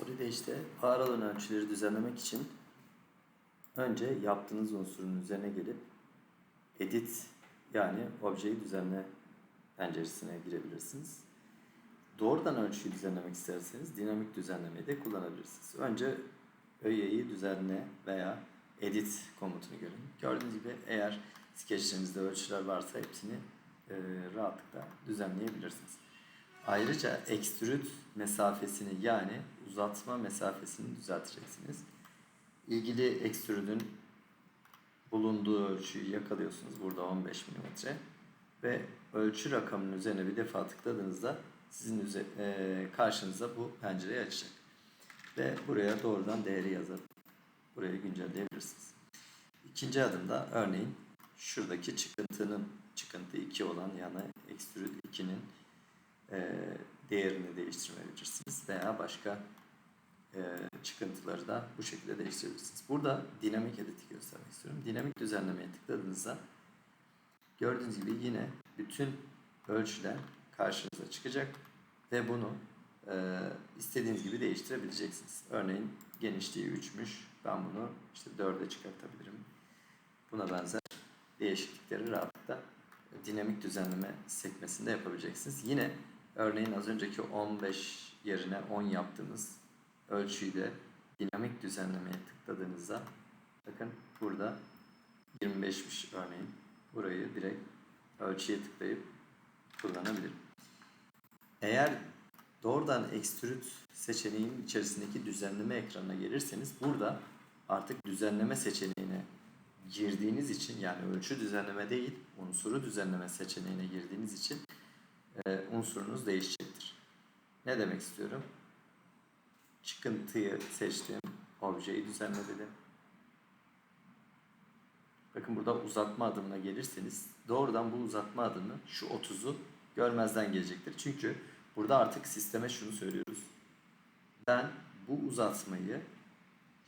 Soruda işte ağır alan ölçüleri düzenlemek için önce yaptığınız unsurun üzerine gelip edit yani objeyi düzenle penceresine girebilirsiniz. Doğrudan ölçüyü düzenlemek isterseniz dinamik düzenlemeyi de kullanabilirsiniz. Önce öğeyi düzenle veya edit komutunu görün. Gördüğünüz gibi eğer skeçlerinizde ölçüler varsa hepsini e, rahatlıkla düzenleyebilirsiniz. Ayrıca extrude mesafesini yani uzatma mesafesini düzelteceksiniz. İlgili extrude'ün bulunduğu ölçüyü yakalıyorsunuz. Burada 15 mm ve ölçü rakamının üzerine bir defa tıkladığınızda sizin üze- e, karşınıza bu pencereyi açacak. Ve buraya doğrudan değeri yazıp burayı güncelleyebilirsiniz. İkinci adımda örneğin şuradaki çıkıntının çıkıntı 2 olan yani extrude 2'nin e, değerini değiştirmeyebilirsiniz veya başka e, çıkıntıları da bu şekilde değiştirebilirsiniz. Burada dinamik editi göstermek istiyorum. Dinamik düzenlemeye tıkladığınızda gördüğünüz gibi yine bütün ölçüler karşınıza çıkacak ve bunu e, istediğiniz gibi değiştirebileceksiniz. Örneğin genişliği 3'müş. Ben bunu işte 4'e çıkartabilirim. Buna benzer değişiklikleri rahatlıkla dinamik düzenleme sekmesinde yapabileceksiniz. Yine örneğin az önceki 15 yerine 10 yaptığınız ölçüyü de dinamik düzenlemeye tıkladığınızda bakın burada 25'miş örneğin. Burayı direkt ölçüye tıklayıp kullanabilirim. Eğer doğrudan extrude seçeneğinin içerisindeki düzenleme ekranına gelirseniz burada artık düzenleme seçeneğine girdiğiniz için yani ölçü düzenleme değil unsuru düzenleme seçeneğine girdiğiniz için e, unsurunuz değişecektir. Ne demek istiyorum? Çıkıntıyı seçtim. Objeyi düzenle dedim. Bakın burada uzatma adımına gelirseniz doğrudan bu uzatma adımı şu 30'u görmezden gelecektir. Çünkü burada artık sisteme şunu söylüyoruz. Ben bu uzatmayı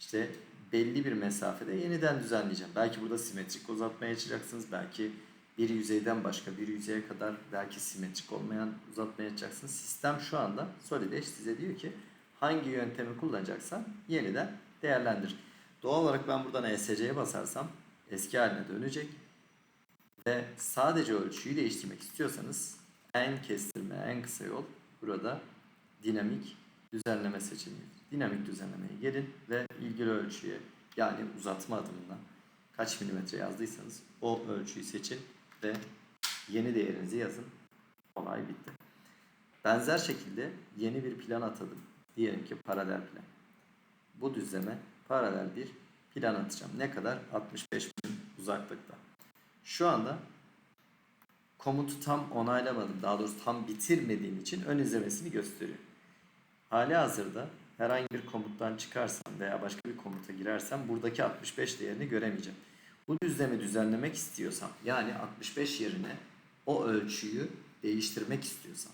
işte belli bir mesafede yeniden düzenleyeceğim. Belki burada simetrik uzatmaya açacaksınız. Belki bir yüzeyden başka bir yüzeye kadar belki simetrik olmayan uzatmaya açacaksınız. Sistem şu anda Solideş size diyor ki hangi yöntemi kullanacaksan yeniden değerlendir. Doğal olarak ben buradan ESC'ye basarsam eski haline dönecek ve sadece ölçüyü değiştirmek istiyorsanız en kestirme, en kısa yol burada dinamik düzenleme seçeneği. Dinamik düzenlemeye gelin ve ilgili ölçüye yani uzatma adımına kaç milimetre yazdıysanız o ölçüyü seçin ve yeni değerinizi yazın. Olay bitti. Benzer şekilde yeni bir plan atadım. Diyelim ki paralel plan. Bu düzleme paralel bir plan atacağım. Ne kadar? 65 bin uzaklıkta. Şu anda komutu tam onaylamadım. Daha doğrusu tam bitirmediğim için ön izlemesini gösteriyor. Hali hazırda herhangi bir komuttan çıkarsam veya başka bir komuta girersem buradaki 65 değerini göremeyeceğim. Bu düzlemi düzenlemek istiyorsam yani 65 yerine o ölçüyü değiştirmek istiyorsam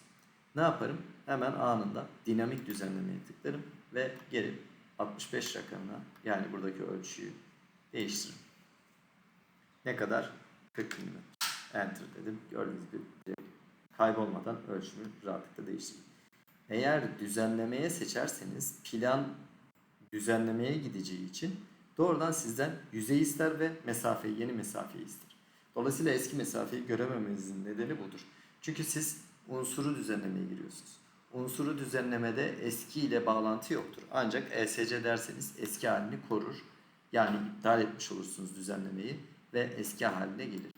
ne yaparım? Hemen anında dinamik düzenlemeye tıklarım ve gelip 65 rakamına yani buradaki ölçüyü değiştiririm. Ne kadar? 40 mm. Enter dedim. Gördüğünüz gibi kaybolmadan ölçümü rahatlıkla değiştirdim. Eğer düzenlemeye seçerseniz plan düzenlemeye gideceği için doğrudan sizden yüzey ister ve mesafeyi, yeni mesafeyi ister. Dolayısıyla eski mesafeyi görememenizin nedeni budur. Çünkü siz unsuru düzenlemeye giriyorsunuz. Unsuru düzenlemede eski ile bağlantı yoktur. Ancak ESC derseniz eski halini korur. Yani iptal etmiş olursunuz düzenlemeyi ve eski haline gelir.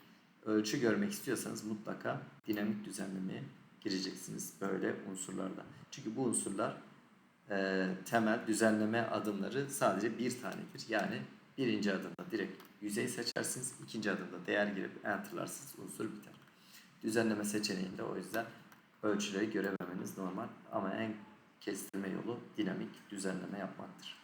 Ölçü görmek istiyorsanız mutlaka dinamik düzenlemeye gireceksiniz böyle unsurlarda. Çünkü bu unsurlar e, temel düzenleme adımları sadece bir tanedir. Yani birinci adımda direkt yüzey seçersiniz. ikinci adımda değer girip enterlarsınız unsur biter. Düzenleme seçeneğinde o yüzden ölçüleri görememeniz normal ama en kestirme yolu dinamik düzenleme yapmaktır.